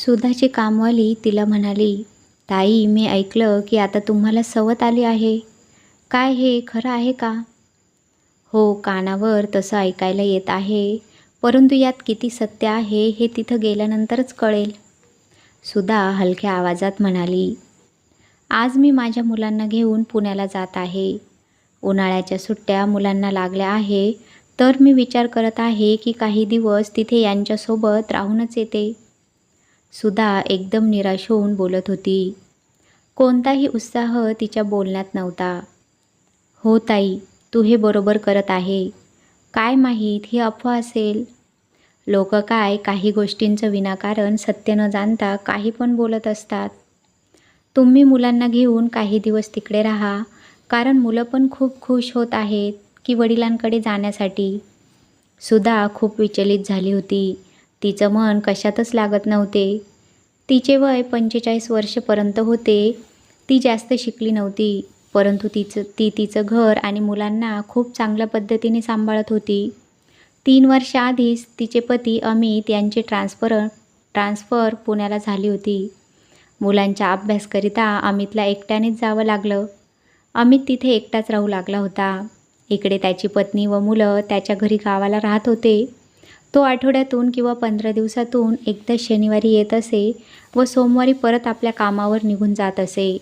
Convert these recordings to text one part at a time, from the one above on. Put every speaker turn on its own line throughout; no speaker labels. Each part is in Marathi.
सुधाची कामवाली तिला म्हणाली ताई मी ऐकलं की आता तुम्हाला सवत आली आहे. काय हे खरं आहे का? हो कानावर तसं ऐकायला येत आहे परंतु यात किती सत्य आहे हे तिथं गेल्यानंतरच कळेल. सुधा हलक्या आवाजात म्हणाली आज मी माझ्या मुलांना घेऊन पुण्याला जात आहे. उन्हाळ्याच्या सुट्ट्या मुलांना लागल्या आहे तर मी विचार करत आहे की काही दिवस तिथे यांच्यासोबत राहूनच येते. सुधा एकदम निराश होऊन बोलत होती. कोणताही उत्साह तिच्या बोलण्यात नव्हता. हो ताई तू हे बरोबर करत आहे. काय माहीत ही अफवा असेल. लोक काय काही गोष्टींचं विनाकारण सत्य न जाणता काही पण बोलत असतात. तुम्ही मुलांना घेऊन काही दिवस तिकडे राहा कारण मुलं पण खूप खुश होत आहेत की वडिलांकडे जाण्यासाठी. सुधा खूप विचलित झाली होती. तिचं मन कशातच लागत नव्हते. तिचे वय पंचेचाळीस वर्षपर्यंत होते. ती जास्त शिकली नव्हती परंतु तिचं ती तिचं घर आणि मुलांना खूप चांगल्या पद्धतीने सांभाळत होती. तीन वर्षाआधीच तिचे पती अमित यांची ट्रान्सफर ट्रान्सफर पुण्याला झाली होती. मुलांच्या अभ्यासकरिता अमितला एकट्यानेच जावं लागलं. अमित तिथे एकटाच राहू लागला होता. इकडे त्याची पत्नी व मुलं त्याच्या घरी गावाला राहत होते. तो आठवड्यातून किंवा पंधरा दिवसातून एकदा शनिवारी येत असे व सोमवारी परत आपल्या कामावर निघून जात असे.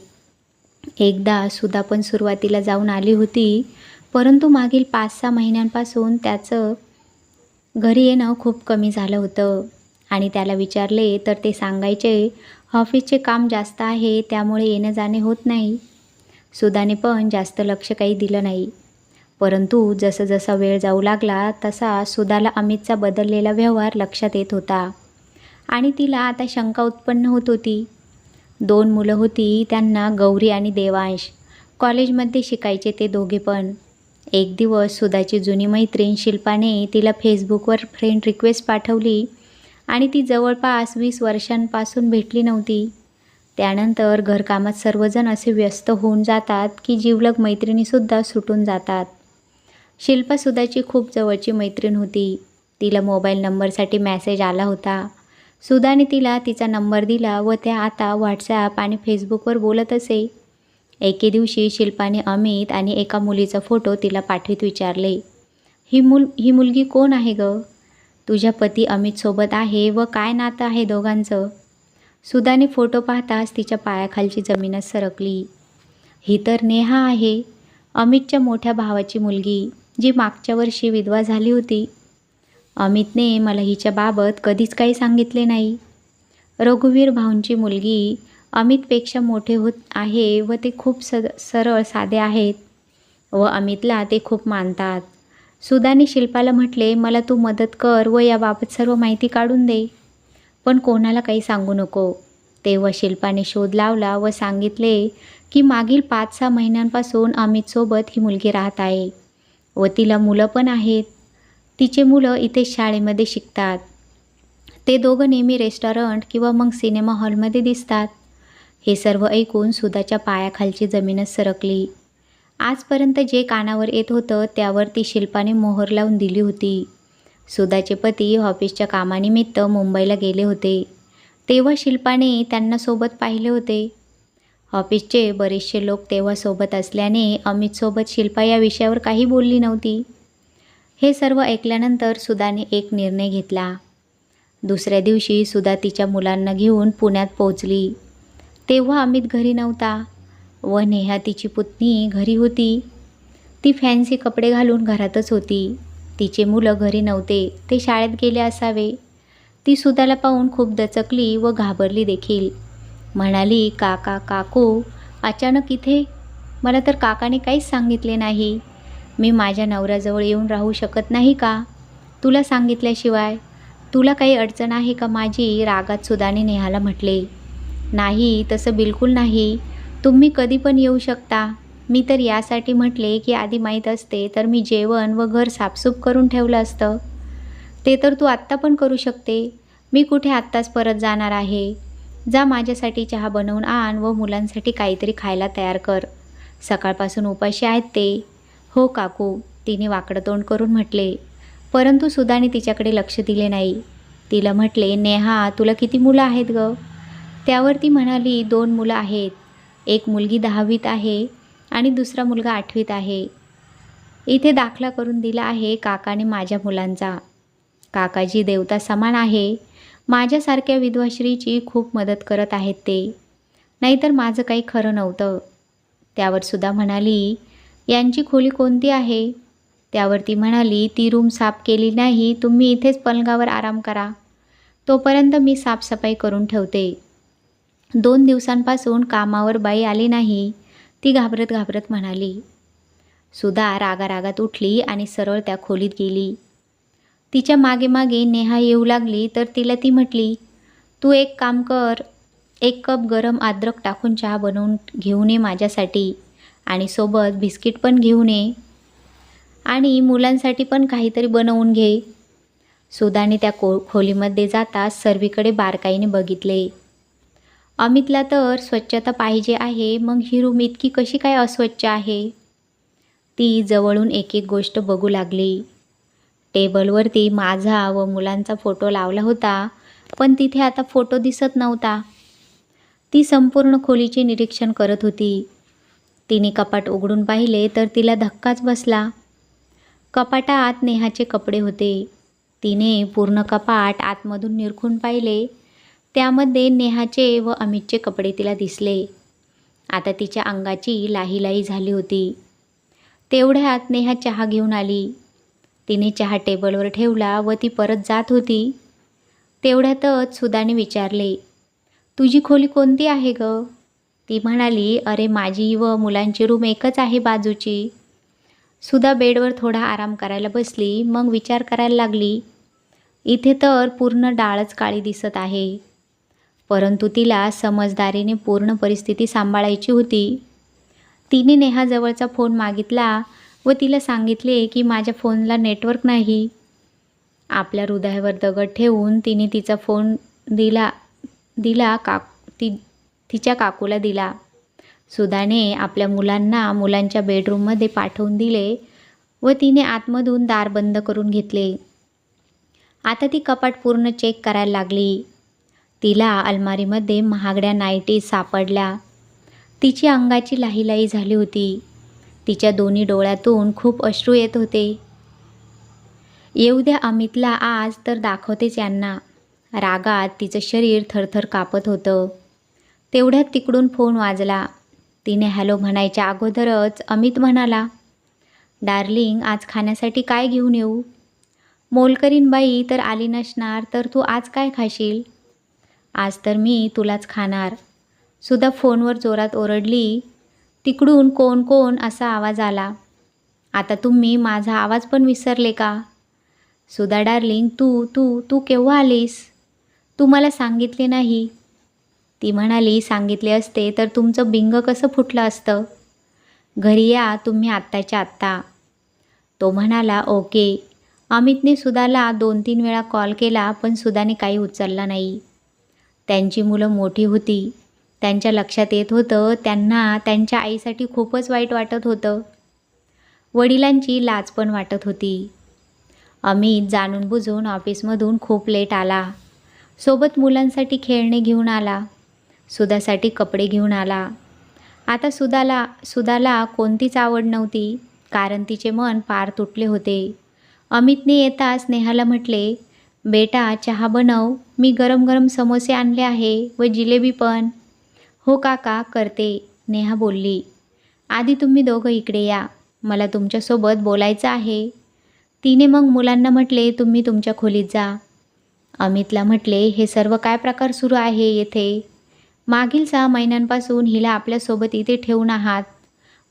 एकदा सुद्धा पण सुरुवातीला जाऊन आली होती परंतु मागील पाच सहा महिन्यांपासून त्याचं घरी येणं खूप कमी झालं होतं आणि त्याला विचारले तर ते सांगायचे ऑफिसचे काम जास्त आहे त्यामुळे येणं जाणे होत नाही. सुदाने पण जास्त लक्ष काही दिलं नाही. परंतु जसं जसा वेळ जाऊ लागला तसा सुदाला अमितचा बदललेला व्यवहार लक्षात येत होता. आणि तिला आता शंका उत्पन्न होत होती. दोन मुलं होती त्यांना गौरी आणि देवांश. कॉलेजमध्ये शिकायचे ते दोघे पण. एक दिवस सुधाची जुनी मैत्रीण शिल्पाने तिला फेसबुकवर फ्रेंड रिक्वेस्ट पाठवली आणि ती जवळपास वीस वर्षांपासून भेटली नव्हती. त्यानंतर घरकामात सर्वजण असे व्यस्त होऊन जातात की जीवलग मैत्रिणीसुद्धा सुटून जातात. शिल्पा सुधाची खूप जवळची मैत्रीण होती. तिला मोबाईल नंबरसाठी मॅसेज आला होता. सुधाने तिला तिचा नंबर दिला व त्या आता व्हॉट्सॲप आणि फेसबुकवर बोलत असे. एके दिवशी शिल्पाने अमित आणि एका मुलीचा फोटो तिला पाठवीत विचारले. ही मुल ही मुलगी कोण आहे ग? तुझ्या पती अमितसोबत आहे व काय नातं आहे दोघांचं? सुधाने फोटो पाहताच तिच्या पायाखालची जमीनच सरकली. ही तर नेहा आहे अमितच्या मोठ्या भावाची मुलगी. जी मागच्या वर्षी विधवा झाली होती. अमितने मला हिच्याबाबत कधीच काही सांगितले नाही. रघुवीर भाऊंची मुलगी अमितपेक्षा मोठे होत आहे व ते खूप स सरळ साधे आहेत व अमितला ते खूप मानतात. सुदाने शिल्पाला म्हटले मला तू मदत कर व याबाबत सर्व माहिती काढून दे. पण कोणाला काही सांगू नको. तेव्हा शिल्पाने शोध लावला व सांगितले की मागील पाच सहा महिन्यांपासून अमितसोबत ही मुलगी राहत आहे. व तिला मुलं पण आहेत. तिचे मुलं इथे शाळेमध्ये शिकतात. ते दोघं नेहमी रेस्टॉरंट किंवा मग सिनेमा हॉलमध्ये दिसतात. हे सर्व ऐकून सुधाच्या पायाखालची जमीनच सरकली. आजपर्यंत जे कानावर येत होतं त्यावर ती शिल्पाने मोहर लावून दिली होती. सुधाचे पती ऑफिसच्या कामानिमित्त मुंबईला गेले होते. तेव्हा शिल्पाने त्यांना सोबत पाहिले होते. ऑफिसचे बरेचसे लोक तेव्हा सोबत असल्याने अमितसोबत शिल्पा या विषयावर काही बोलली नव्हती. हे सर्व ऐकल्यानंतर सुधाने एक निर्णय घेतला. दुसऱ्या दिवशी सुधा तिच्या मुलांना घेऊन पुण्यात पोचली तेव्हा अमित घरी नव्हता व नेहा तिची पुतणी घरी होती. ती फॅन्सी कपडे घालून घरातच होती. तिचे मुलं घरी नव्हते ते शाळेत गेले असावे. ती सुधाला पाहून खूप दचकली व घाबरली देखील. म्हणाली काका काकू अचानक इथे? मला तर काकाने काहीच सांगितले नाही. मी माझ्या नवऱ्याजवळ येऊन राहू शकत नाही का? तुला सांगितल्याशिवाय? तुला काही अडचण आहे का माझी? रागात सुदाने नेहाला म्हटले. नाही तसं बिलकुल नाही. तुम्ही कधी पण येऊ शकता. मी तर यासाठी म्हटले की आधी माहीत असते तर मी जेवण व घर साफसूफ करून ठेवलं असतं. ते तर तू आत्ता पण करू शकते. मी कुठे आत्ताच परत जाणार आहे? जा माझ्यासाठी चहा बनवून आण व मुलांसाठी काहीतरी खायला तयार कर. सकाळपासून उपाशी आहेत ते. हो काकू तिने वाकडं तोंड करून म्हटले. परंतु सुधाने तिच्याकडे लक्ष दिले नाही. तिला म्हटले नेहा तुला किती मुलं आहेत ग? त्यावर ती म्हणाली दोन मुलं आहेत. एक मुलगी दहावीत आहे आणि दुसरा मुलगा आठवीत आहे. इथे दाखला करून दिला आहे काकाने माझ्या मुलांचा. काकाजी देवता समान आहे. माझ्यासारख्या विधवाश्रीची खूप मदत करत आहेत ते. नाहीतर माझं काही खरं नव्हतं. त्यावर सुद्धा म्हणाली यांची खोली कोणती आहे? त्यावर ती म्हणाली ती रूम साफ केली नाही तुम्ही इथेच पलंगावर आराम करा. तोपर्यंत मी साफसफाई करून ठेवते. दोन दिवसांपासून कामावर बाई आली नाही. ती घाबरत घाबरत म्हणाली. सुधा रागारागात उठली आणि सरळ त्या खोलीत गेली. तिच्यामागे मागे नेहा येऊ लागली तर तिला ती म्हटली तू एक काम कर एक कप गरम अद्रक टाकून चहा बनवून घेऊन ये माझ्यासाठी आणि सोबत बिस्किट पण घेऊन ये आणि मुलांसाठी पण काहीतरी बनवून घे. सुधाने त्या को खोलीमध्ये जाताच सर्वीकडे बारकाईने बघितले. अमितला तर स्वच्छता पाहिजे आहे मग ही रूम इतकी कशी काय अस्वच्छ आहे? ती जवळून एक एक गोष्ट बघू लागली. टेबलवरती माझा व मुलांचा फोटो लावला होता पण तिथे आता फोटो दिसत नव्हता. ती संपूर्ण खोलीचे निरीक्षण करत होती. तिने कपाट उघडून पाहिले तर तिला धक्काच बसला. कपाटात नेहाचे कपडे होते. तिने पूर्ण कपाट आतमधून निरखून पाहिले. त्यामध्ये नेहाचे व अमितचे कपडे तिला दिसले. आता तिच्या अंगाची लाहीलाही झाली होती. तेवढ्यात नेहा चहा घेऊन आली. तिने चहा टेबलवर ठेवला व ती परत जात होती. तेवढ्यातच सुदाने विचारले तुझी खोली कोणती आहे ग? ती म्हणाली अरे माझी व मुलांची रूम एकच आहे बाजूची. सुधा बेडवर थोडा आराम करायला बसली मग विचार करायला लागली इथे तर पूर्ण डाळच काळी दिसत आहे. परंतु तिला समजदारीने पूर्ण परिस्थिती सांभाळायची होती. तिने नेहाजवळचा फोन मागितला व तिला सांगितले की माझ्या फोनला नेटवर्क नाही. आपल्या हृदयावर दगड ठेवून तिने तिचा फोन दिला दिला काक ती तिच्या काकूला दिला. सुधाने आपल्या मुलांना मुलांच्या बेडरूममध्ये पाठवून दिले व तिने आतमधून दार बंद करून घेतले. आता ती कपाट पूर्ण चेक करायला लागली. तिला अलमारीमध्ये महागड्या नाईटी सापडल्या. तिची अंगाची लाहीलाही झाली होती. तिच्या दोन्ही डोळ्यातून खूप अश्रू येत होते. येऊ द्या अमितला आज तर दाखवतेच यांना. रागात तिचं शरीर थरथर कापत होतं. तेवढ्यात तिकडून फोन वाजला. तिने हॅलो म्हणायच्या अगोदरच अमित म्हणाला डार्लिंग आज खाण्यासाठी काय घेऊन येऊ? मोलकरीन बाई तर आली नसणार तर तू आज काय खाशील? आज तर मी तुलाच खाणार. सुद्धा फोनवर जोरात ओरडली तिकडून कोण कोण असा आवाज आला. आता तुम्ही माझा आवाज पण विसरले का? सुधा डार्लिंग तू तू तू केव्हा आलीस? तू मला सांगितले नाही. ती म्हणाली सांगितले असते तर तुमचं बिंग कसं फुटलं असतं? घरी या तुम्ही आत्ताच्या आत्ता. तो म्हणाला ओके. अमितने सुधाला दोन तीन वेळा कॉल केला पण सुधाने काही उचलला नाही. त्यांची मुलं मोठी होती. त्यांच्या लक्षात येत होतं त्यांना त्यांच्या आईसाठी खूपच वाईट वाटत होतं. वडिलांची लाज पण वाटत होती. अमित जाणून बुजून ऑफिसमधून खूप लेट आला. सोबत मुलांसाठी खेळणे घेऊन आला. सुधासाठी कपडे घेऊन आला. आता सुधाला सुधाला कोणतीच आवड नव्हती कारण तिचे मन पार तुटले होते. अमितने येताच स्नेहाला म्हटले बेटा चहा बनव मी गरम गरम समोसे आणले आहे व जिलेबी पण. हो काका करते नेहा बोलली. आधी तुम्ही दोघं इकडे या मला तुमच्यासोबत बोलायचं आहे. तिने मग मुलांना म्हटले तुम्ही तुमच्या खोलीत जा. अमितला म्हटले हे सर्व काय प्रकार सुरू आहे येथे? मागील सहा महिन्यांपासून हिला आपल्यासोबत इथे ठेवून आहात.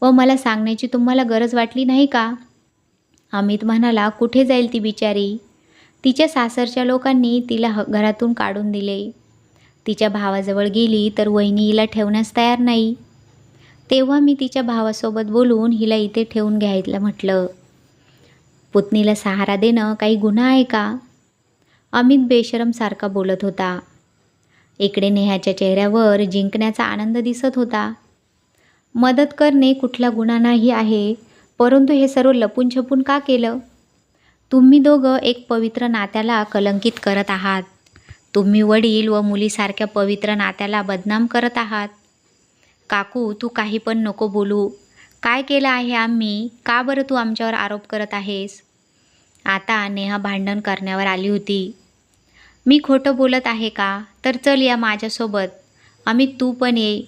व मला सांगण्याची तुम्हाला गरज वाटली नाही का? अमित म्हणाला कुठे जाईल ती बिचारी? तिच्या सासरच्या लोकांनी तिला ह घरातून काढून दिले. तिच्या भावाजवळ गेली तर वहिनी हिला ठेवण्यास तयार नाही. तेव्हा मी तिच्या भावासोबत बोलून हिला इथे ठेवून घ्यायला म्हटलं पुतणीला सहारा देणं काही गुन्हा आहे का? अमित बेशरमसारखा बोलत होता. इकडे नेहाच्या चेहऱ्यावर जिंकण्याचा आनंद दिसत होता. मदत करणे कुठला गुन्हा नाही आहे परंतु हे सर्व लपून छपून का केलं? तुम्ही दोघं एक पवित्र नात्याला कलंकित करत आहात. तुम्ही वडील व मुलीसारख्या पवित्र नात्याला बदनाम करत आहात? काकू तू काही पण नको बोलू. काय केलं आहे आम्ही? का बरं तू आमच्यावर आरोप करत आहेस? आता नेहा भांडण करण्यावर आली होती. मी खोटं बोलत आहे का? तर चल या माझ्यासोबत. अमित तू पण ये.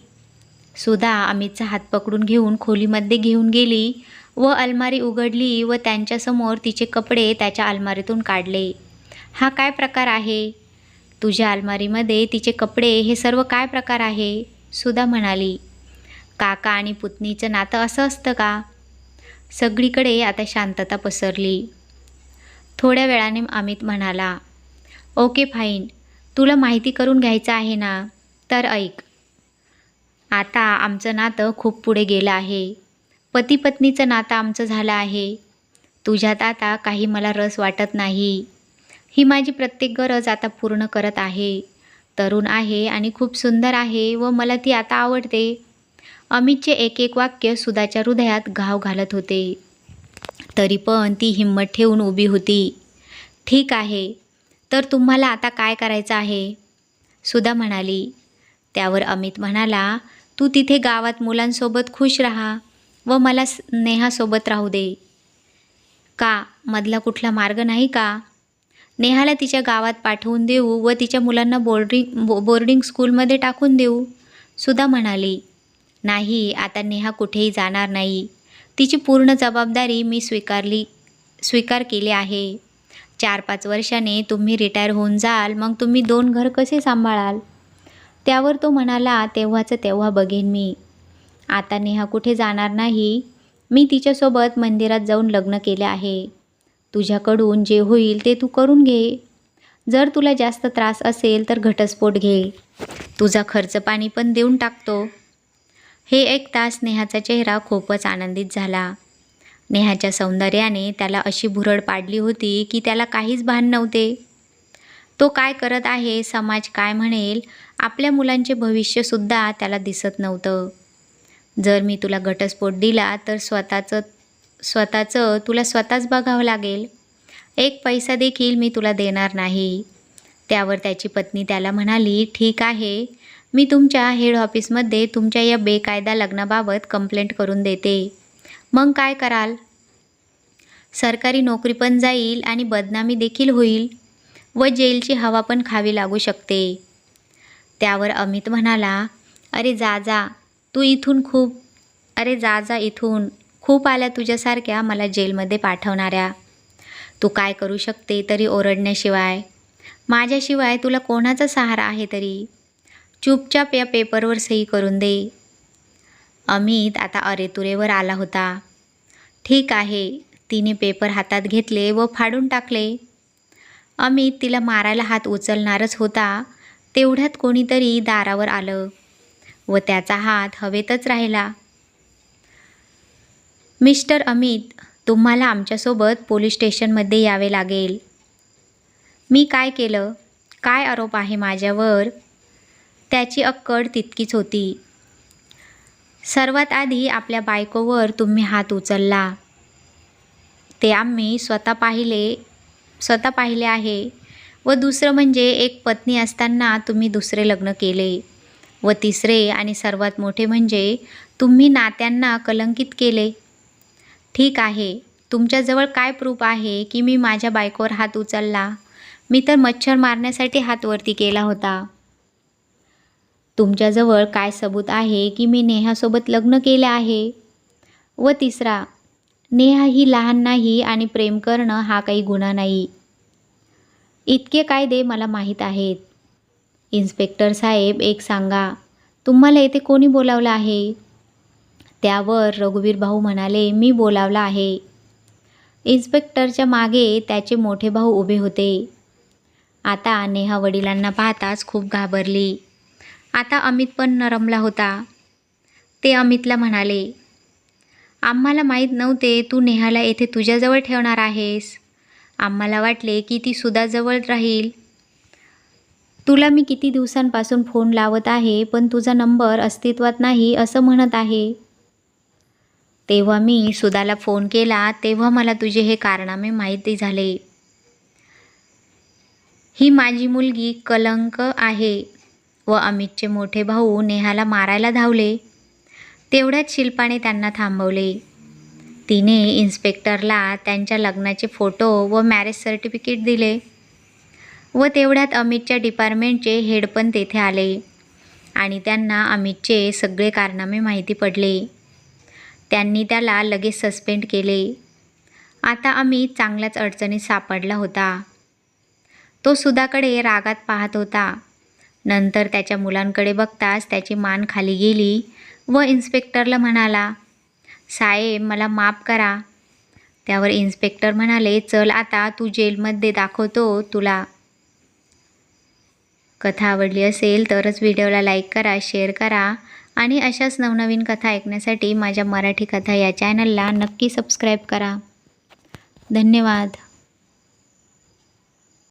सुधा अमितचा हात पकडून घेऊन खोलीमध्ये घेऊन गेली व अलमारी उघडली व त्यांच्यासमोर तिचे कपडे त्याच्या अलमारीतून काढले. हा काय प्रकार आहे? तुझ्या अलमारीमध्ये तिचे कपडे हे सर्व काय प्रकार आहे? सुधा म्हणाली. काका आणि पुतणीचं नातं असं असतं का? सगळीकडे आता शांतता पसरली. थोड्या वेळाने अमित म्हणाला ओके फाईन. तुला माहिती करून घ्यायचं आहे ना? तर ऐक. आता आमचं नातं खूप पुढे गेलं आहे. पती पत्नीचं नातं आमचं झालं आहे. तुझ्यात आता काही मला रस वाटत नाही. ही माझी प्रत्येक गरज आता पूर्ण करत आहे. तरुण आहे आणि खूप सुंदर आहे व मला ती आता आवडते. अमितचे एक एक वाक्य सुधाच्या हृदयात घाव घालत होते. तरी पण ती हिंमत ठेवून उभी होती. ठीक आहे तर तुम्हाला आता काय करायचं आहे? सुधा म्हणाली. त्यावर अमित म्हणाला तू तिथे गावात मुलांसोबत खुश राहा व मला नेहासोबत राहू दे. का? मधला कुठला मार्ग नाही का? नेहाला तिच्या गावात पाठवून देऊ व तिच्या मुलांना बोर्डिंग बो बोर्डिंग स्कूलमध्ये टाकून देऊ. सुधा म्हणाली नाही आता नेहा कुठेही जाणार नाही. तिची पूर्ण जबाबदारी मी स्वीकारली स्वीकार केली आहे. चार पाच वर्षाने तुम्ही रिटायर होऊन जाल मग तुम्ही दोन घर कसे सांभाळाल? त्यावर तो म्हणाला तेव्हाचं तेव्हा बघेन मी. आता नेहा कुठे जाणार नाही? मी तिच्यासोबत मंदिरात जाऊन लग्न केले आहे. तुझ्याकडून जे होईल ते तू करून घे. जर तुला जास्त त्रास असेल तर घटस्फोट घे. तुझा खर्च पाणी पण देऊन टाकतो. हे ऐकताच नेहाचा चेहरा खूपच आनंदित झाला. नेहाच्या सौंदर्याने त्याला अशी भुरळ पाडली होती की त्याला काहीच भान नव्हते. तो काय करत आहे समाज काय म्हणेल आपल्या मुलांचे भविष्यसुद्धा त्याला दिसत नव्हतं. जर मी तुला घटस्फोट दिला तर स्वतःचं स्वतःचं तुला स्वतःच बघावं लागेल. एक पैसा देखील मी तुला देणार नाही. त्यावर त्याची पत्नी त्याला म्हणाली ठीक आहे. मी तुमच्या हेड ऑफिसमध्ये तुमच्या या बेकायदा लग्नाबाबत कंप्लेंट करून देते. मग काय कराल? सरकारी नोकरी पण जाईल आणि बदनामी देखील होईल व जेलची हवा पण खावी लागू शकते. त्यावर अमित म्हणाला अरे जा जा. तू इथून खूप अरे जा जा इथून. खूप आल्या तुझ्यासारख्या मला जेलमध्ये पाठवणाऱ्या. तू काय करू शकते तरी ओरडण्याशिवाय? माझ्याशिवाय तुला कोणाचा सहारा आहे तरी? चुपचाप या पेपरवर सही करून दे. अमित आता अरेतुरेवर आला होता. ठीक आहे तिने पेपर हातात घेतले व फाडून टाकले. अमित तिला मारायला हात उचलणारच होता तेवढ्यात कोणीतरी दारावर आलं व त्याचा हात हवेतच राहिला. मिस्टर अमित तुम्हाला आमच्यासोबत पोलीस स्टेशनमध्ये यावे लागेल. मी काय केलं? काय आरोप आहे माझ्यावर? त्याची अक्कड तितकीच होती. सर्वात आधी आपल्या बायकोवर तुम्ही हात उचलला. ते आम्ही स्वतः पाहिले स्वतः पाहिले आहे व दुसरं म्हणजे एक पत्नी असताना तुम्ही दुसरे लग्न केले व तिसरे आणि सर्वात मोठे म्हणजे तुम्ही नात्यांना कलंकित केले. ठीक आहे. तुमच्याजवळ काय प्रूफ आहे की मी माझ्या बायकोवर हात उचलला? मी तर मच्छर मारण्यासाठी हात वरती केला होता. तुमच्याजवळ काय सबूत आहे की मी नेहासोबत लग्न केलं आहे? व तिसरा नेहा ही लहान नाही आणि प्रेम करणं हा काही गुन्हा नाही. इतके कायदे मला माहीत आहेत. इन्स्पेक्टर साहेब एक सांगा तुम्हाला येथे कोणी बोलावलं आहे? त्यावर रघुवीर भाऊ म्हणाले मी बोलावला आहे. इन्स्पेक्टरच्या मागे त्याचे मोठे भाऊ उभे होते. आता नेहा वडिलांना पाहताच खूप घाबरली. आता अमित पण नरमला होता. ते अमितला म्हणाले आम्हाला माहीत नव्हते तू नेहाला येथे तुझ्याजवळ ठेवणार आहेस. आम्हाला वाटले की ती सुधाजवळ राहील. तुला मी किती दिवसांपासून फोन लावत आहे पण तुझा नंबर अस्तित्वात नाही असं म्हणत आहे. तेव्हा मी सुधाला फोन केला तेव्हा मला तुझे हे कारनामे माहिती झाले. ही माझी मुलगी कलंक आहे व अमितचे मोठे भाऊ नेहाला मारायला धावले. तेवढ्याच शिल्पाने त्यांना थांबवले. तिने इन्स्पेक्टरला त्यांच्या लग्नाचे फोटो व मॅरेज सर्टिफिकेट दिले व तेवढ्यात अमितच्या डिपार्टमेंटचे हेड पण तेथे आले आणि त्यांना अमितचे सगळे कारनामे माहिती पडले. त्यांनी त्याला लगेच सस्पेंड केले. आता आम्ही चांगल्याच अडचणीत सापडला होता. तो सुधाकडे रागात पाहत होता. नंतर त्याच्या मुलांकडे बघताच त्याची मान खाली गेली व इन्स्पेक्टरला म्हणाला साहेब मला माफ करा. त्यावर इन्स्पेक्टर म्हणाले चल आता तू जेलमध्ये दाखवतो तुला. कथा आवडली असेल तरच व्हिडिओला लाईक करा शेअर करा आणि अशाच नवनवीन कथा ऐकण्यासाठी माझ्या मराठी कथा या चॅनलला नक्की सबस्क्राईब करा. धन्यवाद.